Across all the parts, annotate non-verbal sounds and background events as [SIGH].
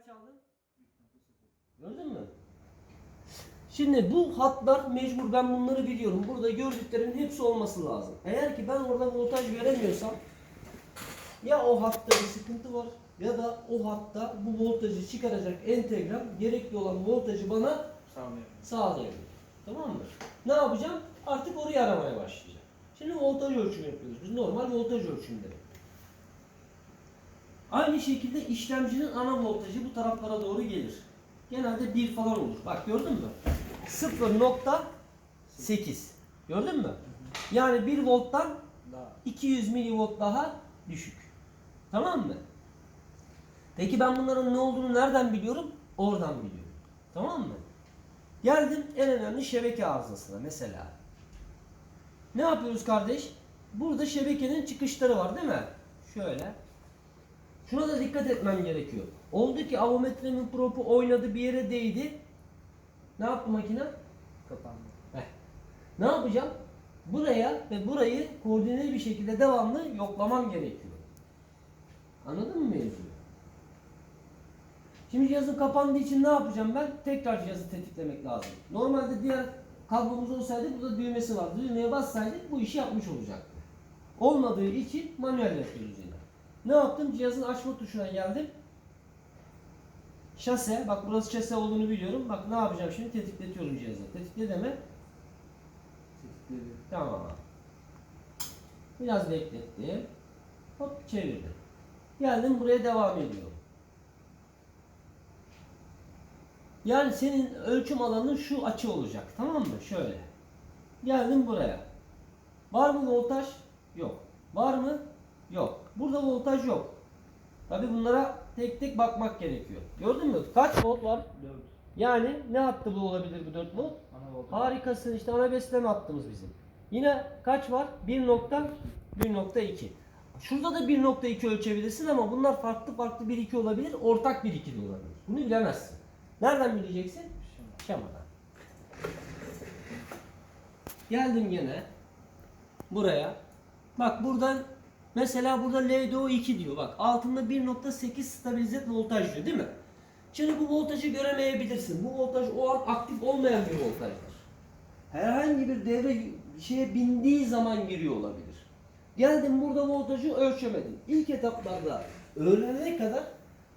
Kaç aldın? Gördün mü? Şimdi bu hatlar mecbur ben bunları biliyorum. Burada gördüklerimin hepsi olması lazım. Eğer ki ben orada voltaj veremiyorsam ya o hatta bir sıkıntı var ya da o hatta bu voltajı çıkaracak entegram gerekli olan voltajı bana sağlayabilir. Tamam mı? Ne yapacağım? Artık orayı aramaya başlayacağım. Şimdi voltaj ölçümü yapıyoruz. Biz normal voltaj ölçümleri. Aynı şekilde işlemcinin ana voltajı bu taraflara doğru gelir. Genelde 1 falan olur. Bak gördün mü? 0.8. Gördün mü? Yani 1 volttan Daha. 200 milivolt daha düşük. Tamam mı? Peki ben bunların ne olduğunu nereden biliyorum? Oradan biliyorum. Tamam mı? Geldim en önemli şebeke arızasına mesela. Ne yapıyoruz kardeş? Burada şebekenin çıkışları var değil mi? Şöyle. Şuna da dikkat etmem gerekiyor. Oldu ki avometremin propu oynadı bir yere değdi. Ne yaptı makine? Kapandı. Heh. Ne yapacağım? Buraya ve burayı koordineli bir şekilde devamlı yoklamam gerekiyor. Anladın mı mevzuyu? Şimdi cihazın kapandığı için ne yapacağım ben? Tekrar cihazı tetiklemek lazım. Normalde diğer kablomuz olsaydı burada düğmesi vardı. Düğmeye bassaydık bu işi yapmış olacaktı. Olmadığı için manuel yapıyoruz yine. Ne yaptım? Cihazın açma tuşuna geldim. Şase, bak burası şase olduğunu biliyorum. Bak ne yapacağım şimdi? Tetikletiyorum cihazı. Tetikle deme. Tetikledi. Tamam. Biraz beklettim. Hop çevirdim. Geldim buraya devam ediyorum. Yani senin ölçüm alanın şu açı olacak. Tamam mı? Şöyle. Geldim buraya. Var mı voltaj? Yok. Var mı? Yok. Burada voltaj yok. Tabi bunlara tek tek bakmak gerekiyor. Gördün mü? Kaç volt var? 4. Yani ne hattı bu olabilir bu 4 volt? Ana. Harikasın işte ana besleme hattımız bizim. Yine kaç var? 1.1.2. Şurada da 1.2 ölçebilirsin ama bunlar farklı farklı 1.2 olabilir, ortak 1.2 de olabilir. Bunu bilemezsin. Nereden bileceksin? Şemadan. Geldim gene buraya. Bak buradan mesela burada LDO2 diyor. Bak altında 1.8 stabilize voltaj diyor değil mi? Şimdi bu voltajı göremeyebilirsin. Bu voltaj o an aktif olmayan bir voltajdır. Herhangi bir devre şeye bindiği zaman giriyor olabilir. Geldim burada voltajı ölçemedim. İlk etaplarda öğrenene kadar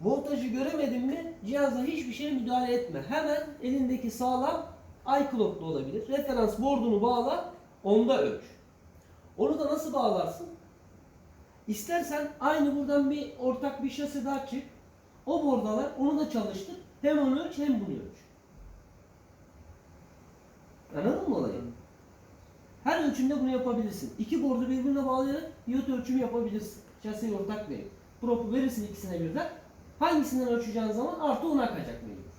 voltajı göremedin mi cihazla hiçbir şeye müdahale etme. Hemen elindeki sağlam iClock'lu olabilir. Referans board'unu bağla, onda ölç. Onu da nasıl bağlarsın? İstersen aynı buradan bir ortak bir şase daha çık. O bordalar onu da çalıştır. Hem onu ölç hem bunu ölç. Anladın mı olayı? Her ölçümde bunu yapabilirsin. İki bordu birbirine bağlayarak iot ölçümü yapabilirsin. Şaseyi ortak verip. Propu verirsin ikisine birden. Hangisinden ölçeceğin zaman artı ona akacak mecbur.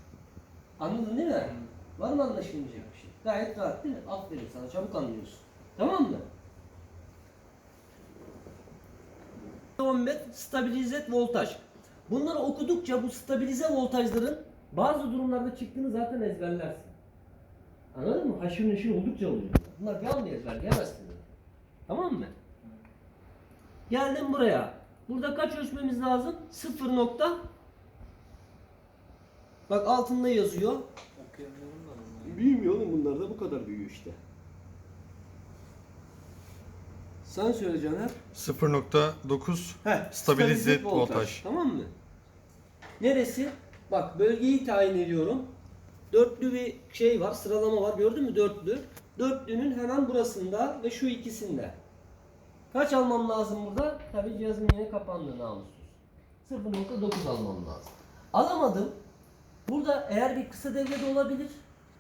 Anladın değil mi? Var mı anlaşılmayacak bir şey? Gayet rahat değil mi? Aferin sana çabuk anlıyorsun. Tamam mı? 15 stabilize voltaj. Bunları okudukça bu stabilize voltajların bazı durumlarda çıktığını zaten ezberlersin. Anladın mı? Haşır neşir oldukça oluyor. Bunlar bir anda ezberleyemezsin. Tamam mı? Geldim buraya. Burada kaç ölçmemiz lazım? 0 nokta. Bak altında yazıyor. Büyümüyor oğlum bunlar da bu kadar büyüyor işte. Sen söyle Caner. 0.9 Heh, Stabilize voltaj. Tamam mı? Neresi? Bak bölgeyi tayin ediyorum. Dörtlü bir şey var, sıralama var. Gördün mü dörtlü? Dörtlünün hemen burasında ve şu ikisinde. Kaç almam lazım burada? Tabii cihazım yine kapandı namussuz. 0.9 almam lazım. Alamadım. Burada eğer bir kısa devre de olabilir.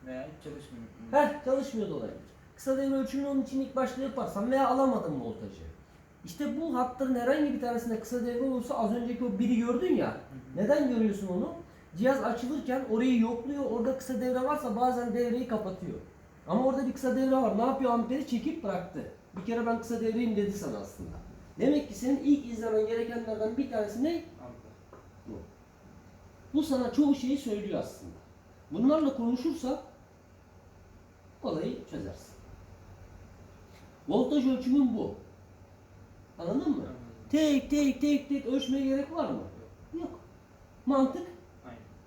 Veya hiç çalışmıyor. Heh çalışmıyor da olabilir. Kısa devre ölçümünü onun için ilk başta yaparsam veya alamadım voltajı. İşte bu hatların herhangi bir tanesinde kısa devre olursa az önceki o biri gördün ya. Neden görüyorsun onu? Cihaz açılırken orayı yokluyor. Orada kısa devre varsa bazen devreyi kapatıyor. Ama orada bir kısa devre var. Ne yapıyor? Amperi çekip bıraktı. Bir kere ben kısa devreyim dedi sana aslında. Demek ki senin ilk izlemen gerekenlerden bir tanesi ne? Bu. Bu sana çoğu şeyi söylüyor aslında. Bunlarla konuşursa olayı çözersin. Voltaj ölçümün bu. Anladın mı? Tek tek tek tek ölçmeye gerek var mı? Yok. Mantık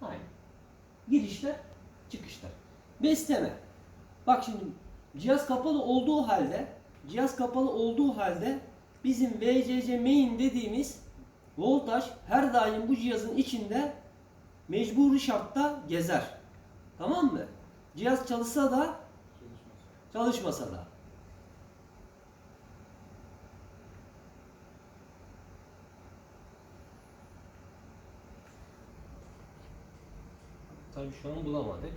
Aynen. Girişler, çıkışlar. Besleme. Bak şimdi cihaz kapalı olduğu halde cihaz kapalı olduğu halde bizim VCC main dediğimiz voltaj her daim bu cihazın içinde mecburi şartta gezer. Tamam mı? Cihaz çalışsa da çalışmasa da. Tabii şu an bulamadık.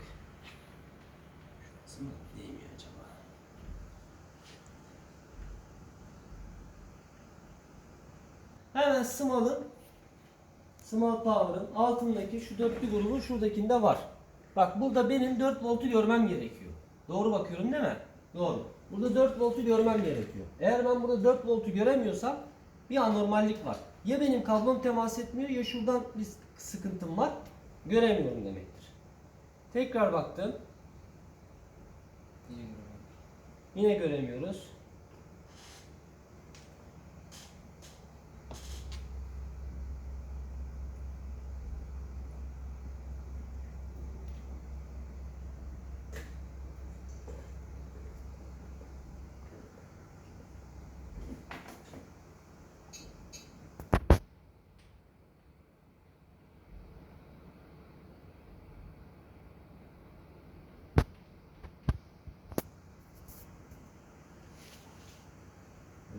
Şurası mı değmiyor acaba? Hemen Small'ın Small Power'ın altındaki şu dörtlü grubun şuradakinde var. Bak burada benim 4 voltu görmem gerekiyor. Doğru bakıyorum değil mi? Doğru. Burada 4 voltu görmem gerekiyor. Eğer ben burada 4 voltu göremiyorsam bir anormallik var. Ya benim kablom temas etmiyor ya şuradan bir sıkıntım var. Göremiyorum demektir. Tekrar baktım. Yine.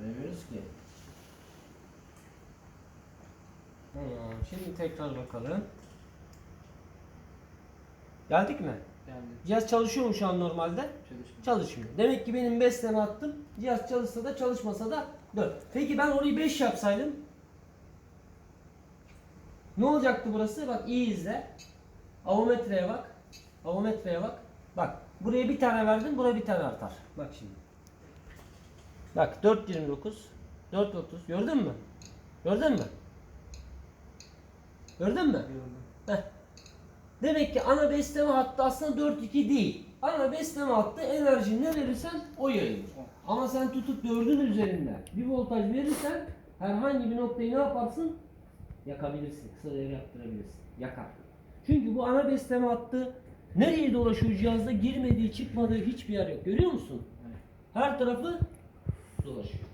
Göremiyoruz ki. Tamam, şimdi tekrar bakalım. Geldik mi? Yani Cihaz çalışıyor mu şu an normalde? çalışmıyor. Çalışmıyor. Demek ki benim 5 tane attım. Cihaz çalışsa da çalışmasa da 4. Peki ben orayı 5 yapsaydım? Ne olacaktı burası? Bak iyi izle. Avometreye bak. Avometreye bak. Bak buraya bir tane verdim, buraya bir tane artar. Bak şimdi. Bak 4.29, 4.30 gördün mü? Gördün mü? Gördün mü? Heh. Demek ki ana besleme hattı aslında 4-2 değil. Ana besleme hattı enerji ne verirsen o yayılır. Ama sen tutup 4'ün üzerinde bir voltaj verirsen herhangi bir noktayı ne yaparsın? Yakabilirsin. Kısa devre yaptırabilirsin. Yakar. Çünkü bu ana besleme hattı nereye dolaşıyor cihazda girmediği çıkmadığı hiçbir yer yok. Görüyor musun? Her tarafı dolaşıyor.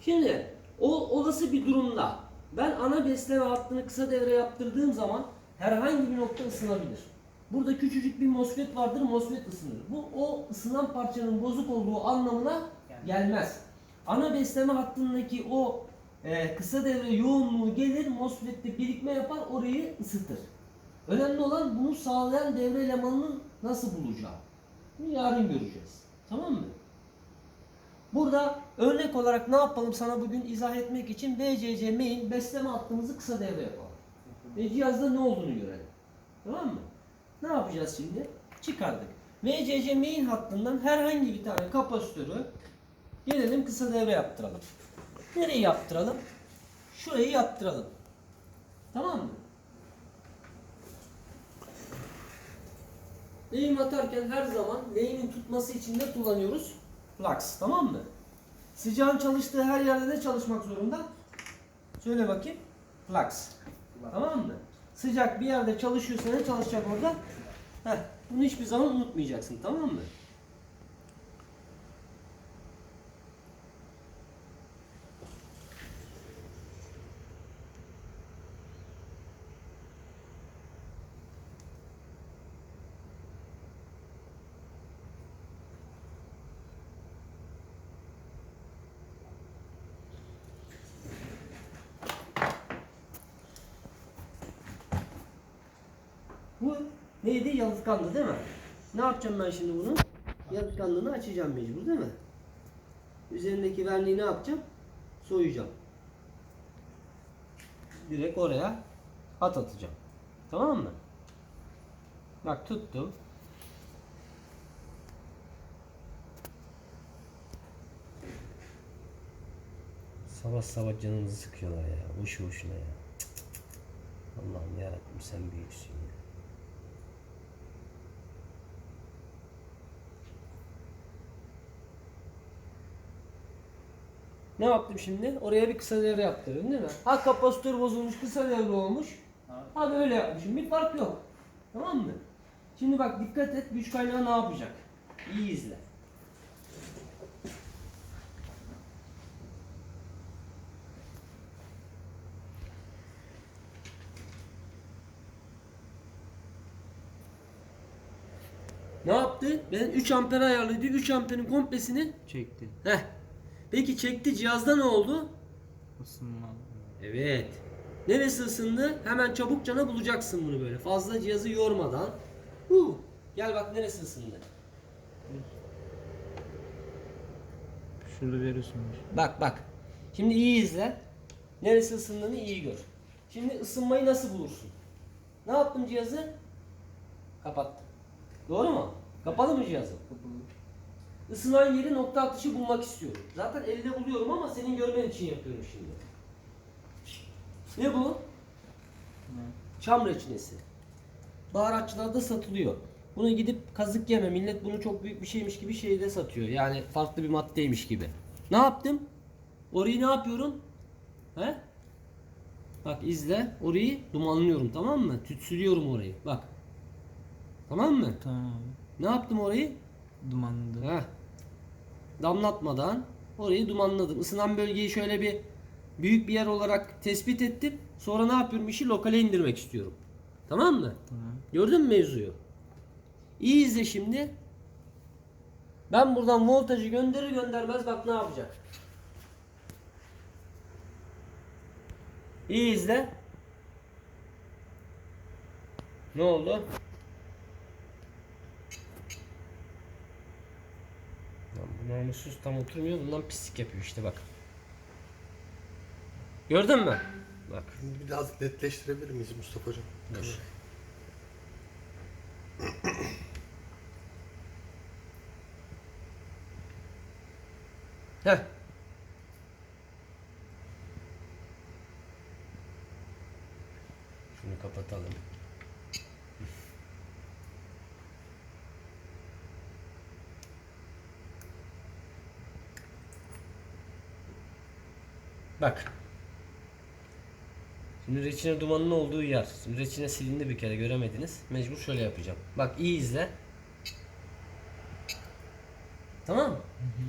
Şimdi o olası bir durumda ben ana besleme hattını kısa devre yaptırdığım zaman herhangi bir nokta ısınabilir. Burada küçücük bir MOSFET vardır, MOSFET ısınır. Bu o ısınan parçanın bozuk olduğu anlamına gelmez. Ana besleme hattındaki o e, kısa devre yoğunluğu gelir, MOSFET'te birikme yapar, orayı ısıtır. Önemli olan bunu sağlayan devre elemanını nasıl bulacağı. Bunu yarın göreceğiz. Tamam mı? Burada örnek olarak ne yapalım sana bugün izah etmek için BCC main besleme hattımızı kısa devre yapalım. Ve cihazda ne olduğunu görelim. Tamam mı? Ne yapacağız şimdi? Çıkardık. VCC main hattından herhangi bir tane kapasitörü gelelim kısa devre yaptıralım. Nereye yaptıralım? Şurayı yaptıralım. Tamam mı? Lehim atarken her zaman lehimin tutması için de kullanıyoruz? Lux. Tamam mı? Sıcağın çalıştığı her yerde de çalışmak zorunda. Söyle bakayım. Lux. Tamam mı? Sıcak bir yerde çalışıyorsa ne çalışacak orada? Heh, bunu hiçbir zaman unutmayacaksın. Tamam mı? Bu neydi? Yalıtkandı değil mi? Ne yapacağım ben şimdi bunu? Yalıtkanlığını açacağım mecbur değil mi? Üzerindeki verniği ne yapacağım? Soyacağım. Direkt oraya at atacağım. Tamam mı? Bak tuttum. Sabah sabah canımızı sıkıyorlar ya. Boşu boşuna ya. Allah'ım yarabbim sen büyüksün ya. Ne yaptım şimdi? Oraya bir kısa devre yaptırdım değil mi? Ha kapasitör bozulmuş, kısa devre olmuş. Ha, böyle yapmışım. Bir fark yok. Tamam mı? Şimdi bak dikkat et güç kaynağı ne yapacak? İyi izle. Ne yaptı? Ben 3 amper ayarlıydı. 3 amperin komplesini Çekti. Heh. Peki çekti cihazda ne oldu? Isınma. Evet. Neresi ısındı? Hemen çabukçana bulacaksın bunu böyle. Fazla cihazı yormadan. Huh. Gel bak neresi ısındı. Şurada veriyorsun. Bak bak. Şimdi iyi izle. Neresi ısındığını iyi gör. Şimdi ısınmayı nasıl bulursun? Ne yaptım cihazı? Kapattım. Doğru mu? Kapalı mı cihazı? Isınan yeri nokta atışı bulmak istiyorum. Zaten elde buluyorum ama senin görmen için yapıyorum şimdi. Ne bu? Çam reçinesi. Baharatçılarda satılıyor. Bunu gidip kazık yeme. Millet bunu çok büyük bir şeymiş gibi şeyde satıyor. Yani farklı bir maddeymiş gibi. Ne yaptım? Orayı ne yapıyorum? He? Bak izle. Orayı dumanlıyorum tamam mı? Tütsülüyorum orayı. Bak. Tamam mı? Tamam. Ne yaptım orayı? Dumanlı. Heh. Damlatmadan orayı dumanladım. Isınan bölgeyi şöyle bir büyük bir yer olarak tespit ettim. Sonra ne yapıyorum? İşi lokale indirmek istiyorum. Tamam mı? Tamam. Gördün mü mevzuyu? İyi izle şimdi. Ben buradan voltajı gönderir göndermez bak ne yapacak. İyi izle. Ne oldu? Lan bu namussuz tam oturmuyor. Bundan pislik yapıyor işte bak. Gördün mü? Bak. Biraz netleştirebilir miyiz Mustafa Hocam? Dur. [CLEARS THROAT] Heh. Bak. Şimdi reçine dumanının olduğu yer. Şimdi reçine silindi bir kere göremediniz. Mecbur şöyle yapacağım. Bak iyi izle. Tamam mı?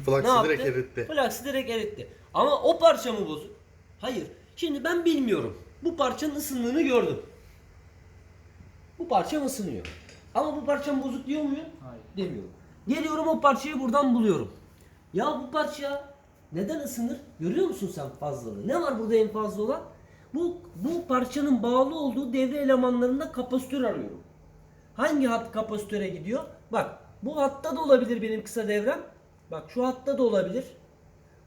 Flux'ı direkt eritti. Flux'ı direkt eritti. Ama o parça mı bozuk? Hayır. Şimdi ben bilmiyorum. Bu parçanın ısındığını gördüm. Bu parça ısınıyor. Ama bu parçam bozuk diyor muyum? Hayır. Demiyorum. Geliyorum o parçayı buradan buluyorum. Ya bu parça neden ısınır? Görüyor musun sen fazlalığı? Ne var burada en fazla olan? Bu, bu parçanın bağlı olduğu devre elemanlarında kapasitör arıyorum. Hangi hat kapasitöre gidiyor? Bak bu hatta da olabilir benim kısa devrem. Bak şu hatta da olabilir.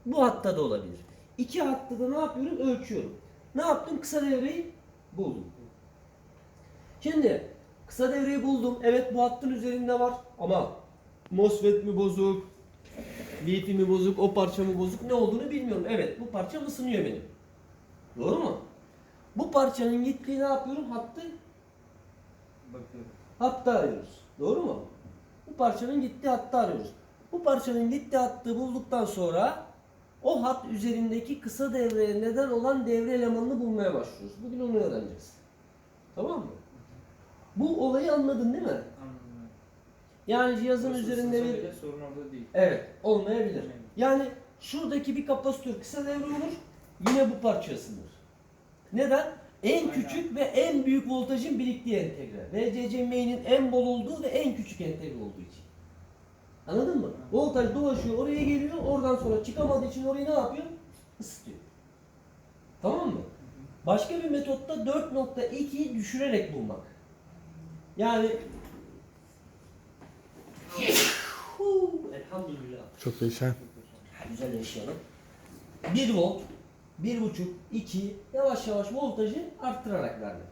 Bu hatta da olabilir. İki hatta da ne yapıyorum? Ölçüyorum. Ne yaptım? Kısa devreyi buldum. Şimdi kısa devreyi buldum. Evet bu hattın üzerinde var ama MOSFET mi bozuk? Lifi mi bozuk? O parça mı bozuk? Ne olduğunu bilmiyorum. Evet bu parça ısınıyor benim. Doğru mu? Bu parçanın gittiği ne yapıyorum? Hattı Bakıyorum. hattı arıyoruz. Doğru mu? Bu parçanın gittiği hattı arıyoruz. Bu parçanın gittiği hattı bulduktan sonra o hat üzerindeki kısa devreye neden olan devre elemanını bulmaya başlıyoruz. Bugün onu öğreneceğiz. Tamam mı? Bu olayı anladın değil mi? Yani cihazın Burası üzerinde bir... sorun orada değil. Evet, olmayabilir. Yani şuradaki bir kapasitör kısa devre olur, yine bu parça ısınır. Neden? En Aynen. küçük ve en büyük voltajın biriktiği entegre. VCC main'in en bol olduğu ve en küçük entegre olduğu için. Anladın mı? Voltaj dolaşıyor, oraya geliyor, oradan sonra çıkamadığı için orayı ne yapıyor? Isıtıyor. Tamam mı? Başka bir metotta 4.2'yi düşürerek bulmak. Yani Elhamdülillah. Çok yaşa. Güzel yaşayalım. 1 volt, 1.5, 2 yavaş yavaş voltajı arttırarak vermek.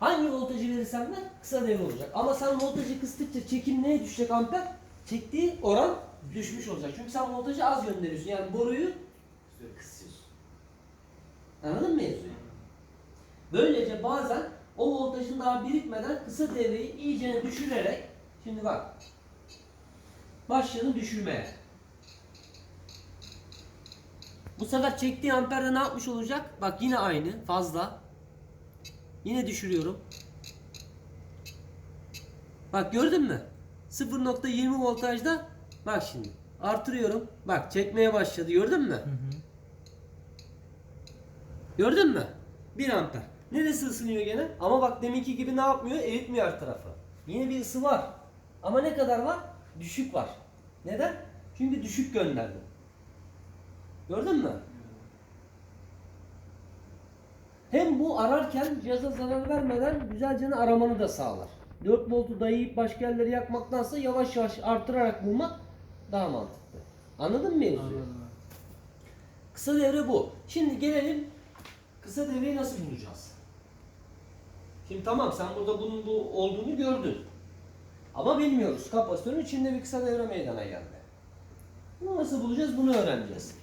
Hangi voltajı verirsen ver kısa devre olacak. Ama sen voltajı kıstıkça çekim neye düşecek amper? Çektiği oran düşmüş olacak. Çünkü sen voltajı az gönderiyorsun. Yani boruyu kısıyorsun. Anladın mı mevzuyu? Böylece bazen o voltajın daha birikmeden kısa devreyi iyice düşürerek şimdi bak başladın düşürmeye. Bu sefer çektiği amperde ne yapmış olacak? Bak yine aynı fazla. Yine düşürüyorum. Bak gördün mü? 0.20 voltajda bak şimdi artırıyorum. Bak çekmeye başladı gördün mü? Hı hı. Gördün mü? 1 amper. Neresi ısınıyor gene? Ama bak deminki gibi ne yapmıyor? Eritmiyor her tarafı. Yine bir ısı var. Ama ne kadar var? Düşük var. Neden? Çünkü düşük gönderdim. Gördün mü? Hem bu ararken cihaza zarar vermeden güzelce aramanı da sağlar. 4 voltu dayayıp başka yerleri yakmaktansa yavaş yavaş artırarak bulmak daha mantıklı. Anladın mı mevzuyu? Anladım. Kısa devre bu. Şimdi gelelim kısa devreyi nasıl bulacağız? Şimdi tamam sen burada bunun bu olduğunu gördün. Ama bilmiyoruz. Kapasitörün içinde bir kısa devre meydana geldi. Bunu nasıl bulacağız? Bunu öğreneceğiz.